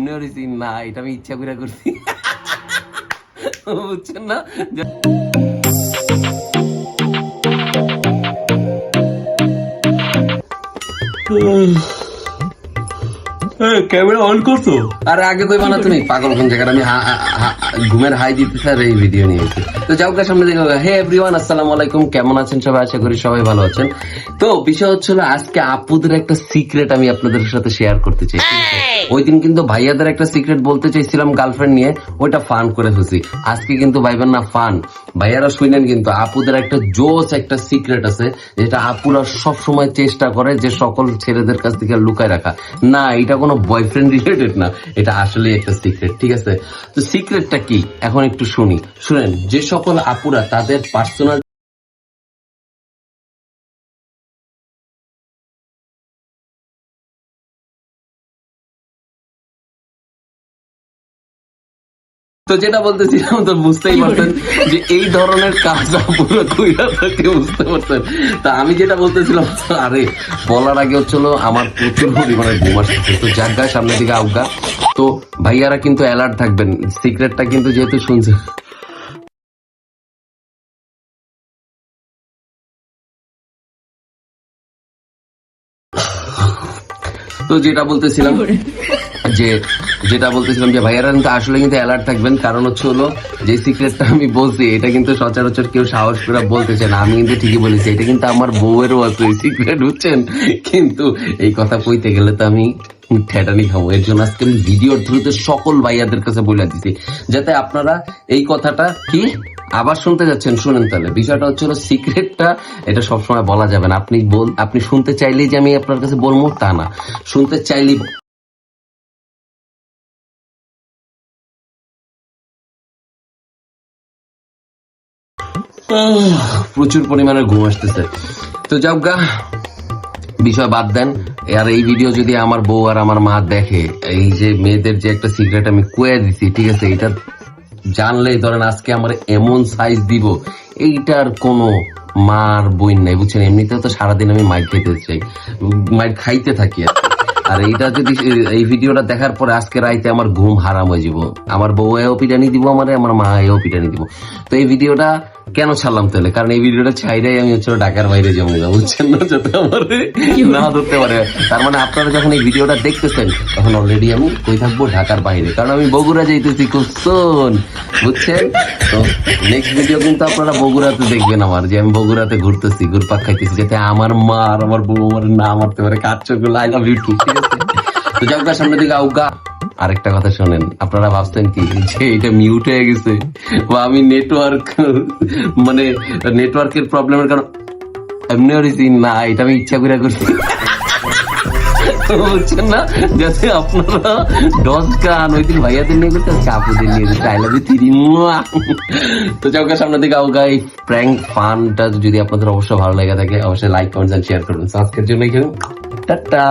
না এটা আমি ইচ্ছা করে করছি। বুঝছেন না? ক্যামেরা অন করছ? আরে আগে তো বানা তুমি পাগল কোন জায়গায় আমি হা- হা- হা- ঘুমের হাই দিতে স্যার এই ভিডিও নিয়েছি। তো যাও গা সামনে দেখো হে এভরিওয়ান আসসালামু আলাইকুম। কেমন আছেন সবাই? আশা করি সবাই ভালো আছেন। তো বিষয় হচ্ছিল আজকে আপুদের একটা সিক্রেট আমি আপনাদের সাথে শেয়ার করতে চাই? ওই দিন কিন্তু ভাইয়াদের একটা সিক্রেট বলতে চাইছিলাম গার্লফ্রেন্ড নিয়ে, ওইটা ফান করে ফেলছি আজকে কিন্তু ভাইবেন না ফান ভাইয়ারা শুনেন কিন্তু, আপুদের একটা জোস একটা সিক্রেট আছে, যেটা আপুরা সব সময় চেষ্টা করে যে সকল ছেলেদের কাছ থেকে লুকায় রাখা। না, এটা কোনো বয়ফ্রেন্ড রিলেটেড না, এটা আসলে একটা সিক্রেট ঠিক আছে? তো সিক্রেটটা কি? এখন একটু শুনি। শুনেন, যে সকল আপুরা তাদের পার্সোনাল তো যেটা বলতেছিলাম তো বুঝতেই পারছেন যে এই ধরনের কাজ পুরো কইরা থাকে বুঝতে পারতেন তা আমি যেটা বলতেছিলাম আরে বলার আগে হচ্ছিল আমার প্রচুর পরিমাণে ঘুম আসছে তো জায়গা সামনের দিকে আউগা তো ভাইয়ারা কিন্তু অ্যালার্ট থাকবেন। সিক্রেটটা কিন্তু যেহেতু শুনছে তো যেটা বলতেছিলাম যে যেটা বলতেছিলাম যে ভাইয়ারা কিন্তু আসলে কিন্তু অ্যালার্ট থাকবেন কারণ হচ্ছে হলো যে সিক্রেটটা আমি বলছি এটা কিন্তু সচরাচর কেউ সাহস করে বলতেছে না আমি কিন্তু ঠিকই বলেছি এটা কিন্তু আমার বউয়েরও আছে সিক্রেট বুঝছেন? কিন্তু এই কথা কইতে গেলে তো আমি ঠেটানি খাব। এর জন্য আজকে আমি ভিডিওর থ্রুতে সকল ভাইয়াদের কাছে বলে দিছি যাতে আপনারা এই কথাটা কি আবার শুনতে যাচ্ছেন, শুনেন তাহলে। বিষয়টা হচ্ছে হলো সিক্রেটটা এটা সবসময় বলা যাবে না। আপনি বল, আপনি শুনতে চাইলেই যে আমি আপনার কাছে বলব, তা না। শুনতে চাইলেই প্রচুর পরিমাণে ঘুম আসতেছে। তো যাও গা, বিষয় বাদ দেন। আর এই ভিডিও যদি আমার বউ আর আমার মা দেখে, এই যে মেয়েদের যে একটা সিক্রেট আমি কুয়ে দিছি, ঠিক আছে? এটা জানলেই ধরেন আজকে আমার এমন সাইজ দিব, এইটার কোনো মার বই নাই, বুঝছেন? এমনিতেও তো সারাদিন আমি মাইক খেতে চাই মাইক খাইতে থাকি আর আর এইটা যদি এই ভিডিওটা দেখার পরে আজকে রাইতে আমার ঘুম হারাম হয়ে যাব। আমার বউ এও পিটানি দিব আমার আমার মা এও পিটানি দিব। তো এই ভিডিওটা কেন ছাড়লাম তাহলে? কারণ এই ভিডিওটা ছাইরাই আমি হচ্ছে ঢাকার বাইরে জমে যাব বুঝছেন না? যাতে আমার না ধরতে পারে। তার মানে আপনারা যখন এই ভিডিওটা দেখতেছেন তখন অলরেডি আমি কই থাকব ঢাকার বাইরে। কারণ আমি বগুড়া যাইতেছি খুব soon, বুঝছেন? তো নেক্সট ভিডিও কিন্তু আপনারা বগুড়াতে দেখবেন আমার যে আমি বগুড়াতে ঘুরতেছি ঘুরপাক খাইতেছি যাতে আমার মা আর আমার বউ আমার না মারতে পারে। কাজ চোখ আই লাভ ইউ ঠিক আছে? তো গা সামনে দিকে আউগা আরেকটা কথা শোনেন, আপনারা ভাবছেন কি যে এটা মিউট হয়ে গেছে? বা আমি নেটওয়ার্ক মানে নেটওয়ার্কের প্রবলেমের কারণ এমনি হয়েছি না, এটা আমি ইচ্ছা করে করছি। যদি আপনাদের অবশ্যই ভালো লেগে থাকে, অবশ্যই লাইক কমেন্ট শেয়ার করবেন। আজকের জন্য টাটা।